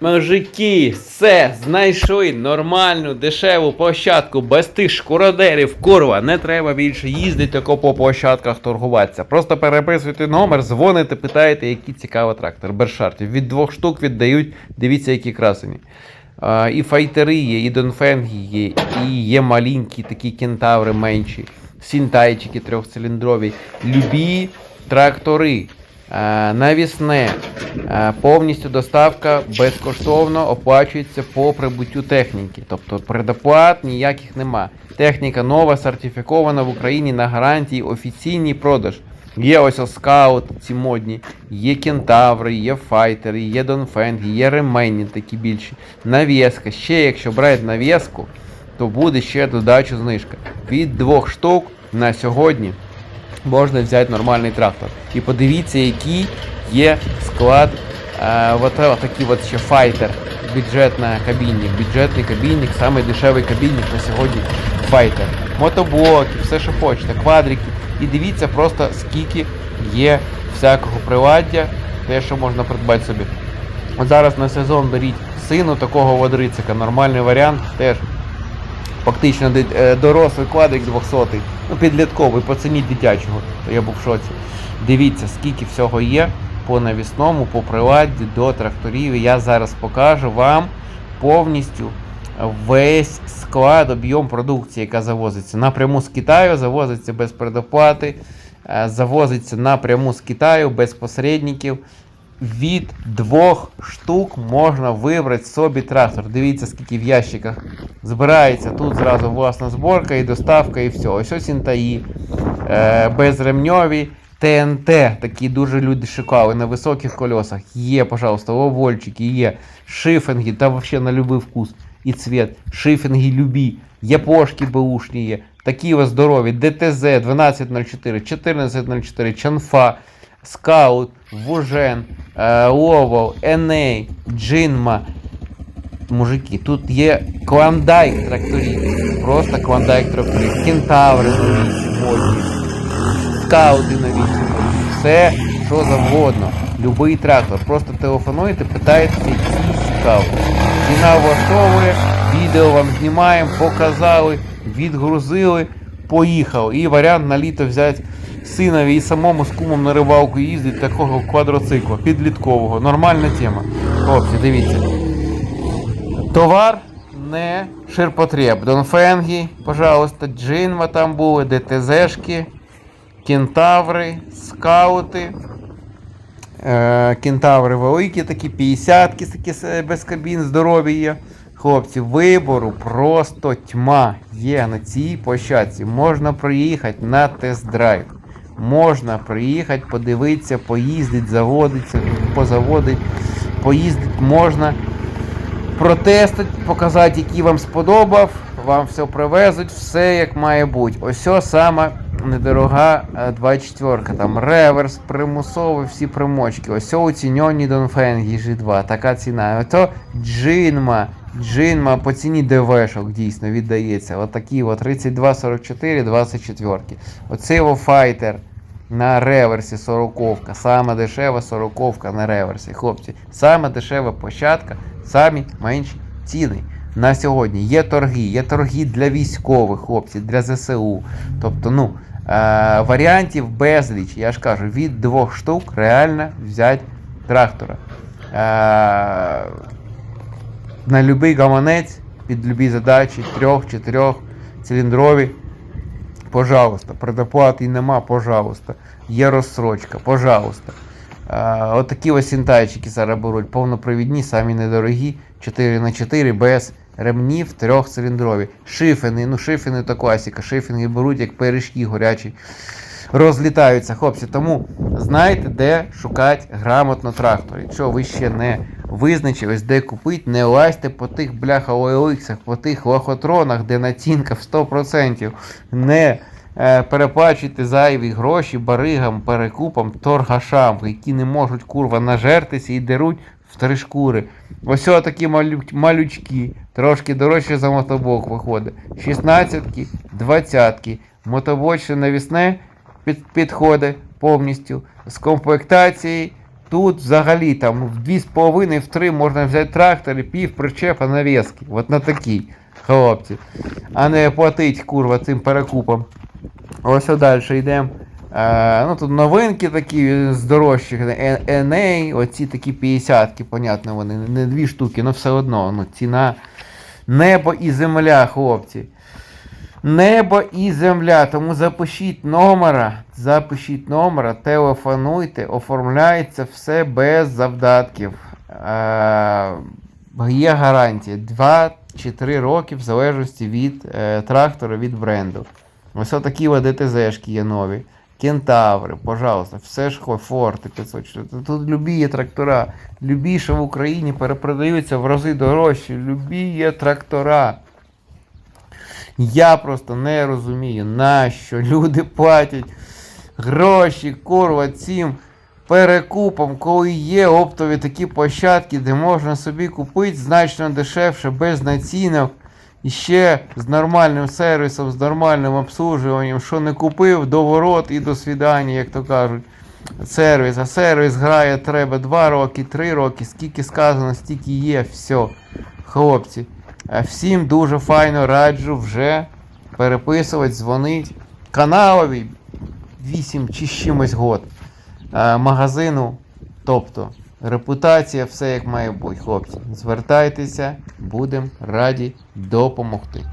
Мужики, все, знайшли нормальну дешеву площадку без тих шкуродерів, курва, не треба більше їздити тако по площадках торгуватися. Просто переписуйте номер, дзвоните, питаєте, який цікавий трактор. Бершартів. Від двох штук віддають, дивіться, які красені. А, і файтери є, і донфенги є, і є маленькі такі кентаври менші, сінтайчики трьохциліндрові, любі трактори. Е, Навісне, Е, повністю доставка безкоштовно оплачується по прибуттю техніки. Тобто предоплат ніяких нема. Техніка нова, сертифікована в Україні на гарантії, офіційний продаж. Є ось скаут, ці модні, є кентаври, є файтери, є донфенги, є ремені такі більші. Навіска. Ще якщо брати навіску, то буде ще додача знижка. Від двох штук на сьогодні можна взяти нормальний трактор. І подивіться, який є склад. Е, от, от такий от ще файтер. Бюджетна кабінник. Бюджетний кабінник, самий дешевий кабінник на сьогодні файтер. Мотоблоки, все, що хочете, квадрики. І дивіться просто скільки є всякого приладдя, те, що можна придбати собі. От зараз на сезон беріть сину такого водрицика, нормальний варіант теж фактично е, дорослий квадрик 200, ну підлітковий по ціні дитячого, то я був в шоці. Дивіться, скільки всього є по навісному, по приладді до тракторів. Я зараз покажу вам повністю весь склад, об'єм продукції, яка завозиться. Напряму з Китаю, завозиться без предоплати, е, завозиться напряму з Китаю без посередників. Від двох штук можна вибрати собі трактор. Дивіться, скільки в ящиках збирається. Тут зразу власна зборка і доставка, і все. Ось ось інтаї, е, безремньові, ТНТ, такі дуже люди шукали на високих колесах. Є, пожалуйста, овольчики, є шифинги, та взагалі на любий вкус і цвет. Шифинги любі, япошки беушні є, такі ось здорові, ДТЗ 1204, 1404, Чанфа. Скаут, Вужен, Ловол, Еней, Джинма. Мужики, тут є клондайк тракторів. Просто клондайк тракторів. Кентаври нові модні. Скаути нові модні. Все, що завгодно. Любий трактор. Просто телефонуєте, питаєте, який цікавий. Ціна влаштовує, відео вам знімаємо, показали, відгрузили, поїхав. І варіант на літо взяти синові і самому з кумом на рибалку їздить такого квадроцикла, підліткового. Нормальна тема. Хлопці, дивіться. Товар не ширпотреб. Донфенги, пожалуйста, Джинма там були, ДТЗшки, кентаври, скаути. Е, кентаври великі, такі 50-ки, такі без кабін, здорові є. Хлопці, вибору просто тьма є на цій площадці. Можна приїхати на тест-драйв. Можна приїхати, подивитися, поїздити, заводитися, позаводити, поїздити можна. Протестити, показати, який вам сподобав, вам все привезуть, все як має бути. Ось о сама недорога е, 24 там реверс, примусовий, всі примочки. Ось оціньоні Донфенгі G2, така ціна. Ото Джинма, Джинма по ціні ДВшок дійсно віддається. Отакі от 32, 44, 24. Оцей о файтер. На реверсі сороковка, саме дешева сороковка на реверсі. Хлопці, саме дешева площадка, самі менші ціни. На сьогодні є торги, є торги для військових хлопці, для ЗСУ. Тобто, ну, е- варіантів безліч. Я ж кажу, від двох штук реально взяти трактора. Е- на будь-який гаманець, під любі задачі, трьох, чотирьох, циліндрові. Пожалуйста, предоплати нема, пожалуйста. Є розсрочка, пожалуйста. Е, Отакі ось сінтайчики зараз беруть, повнопровідні, самі недорогі, 4х4 без ремнів, трьохциліндрові. Шифени, ну шифени то класика. Шифінги беруть як пиріжки горячі. Розлітаються, хлопці. Тому знаєте, де шукати грамотно трактор. Якщо ви ще не визначились, де купити, не лазьте по тих бляха OLX, по тих лохотронах, де націнка в 100%. Не е, переплачуйте зайві гроші баригам, перекупам, торгашам, які не можуть курва нажертися і деруть в три шкури. Ось такі малючки, трошки дорожче за мотоблок виходить. 16-ки, 20-ки, мотоблочне навісне під, підходить повністю з комплектації Тут взагалі там в 2,5 в 3 можна взяти трактор і пів причепа навіски. От на такий, хлопці. А не платить, курва, цим перекупом. Ось далі йдемо. Е, ну тут новинки такі з дорожчих. Е- NA, оці такі 50-ки, понятно, вони не дві штуки, але все одно. Ну, ціна небо і земля, хлопці. Небо і земля. Тому запишіть номера, запишіть номера, телефонуйте, оформляється все без завдатків. Е, є гарантія 2 чи 3 роки в залежності від е, трактора, від бренду. Ось такі ДТЗшки є нові. Кентаври, пожалуйста, все ж форти 504. Тут любі є трактора. Любі, що в Україні перепродаються в рази дорожчі. Любі є трактора. Я просто не розумію, нащо люди платять гроші, курва, цим перекупом, коли є оптові такі площадки, де можна собі купити значно дешевше, без націнок. І ще з нормальним сервісом, з нормальним обслужуванням, що не купив, до ворот і до свідання, як то кажуть. Сервіс. А сервіс грає треба 2 роки, 3 роки, скільки сказано, стільки є, все. Хлопці. е, Всім дуже файно раджу вже переписувати, дзвонить. Каналові 8 чи чимось год. Е, Магазину, тобто репутація, все як має бути, хлопці. Звертайтеся, будемо раді допомогти.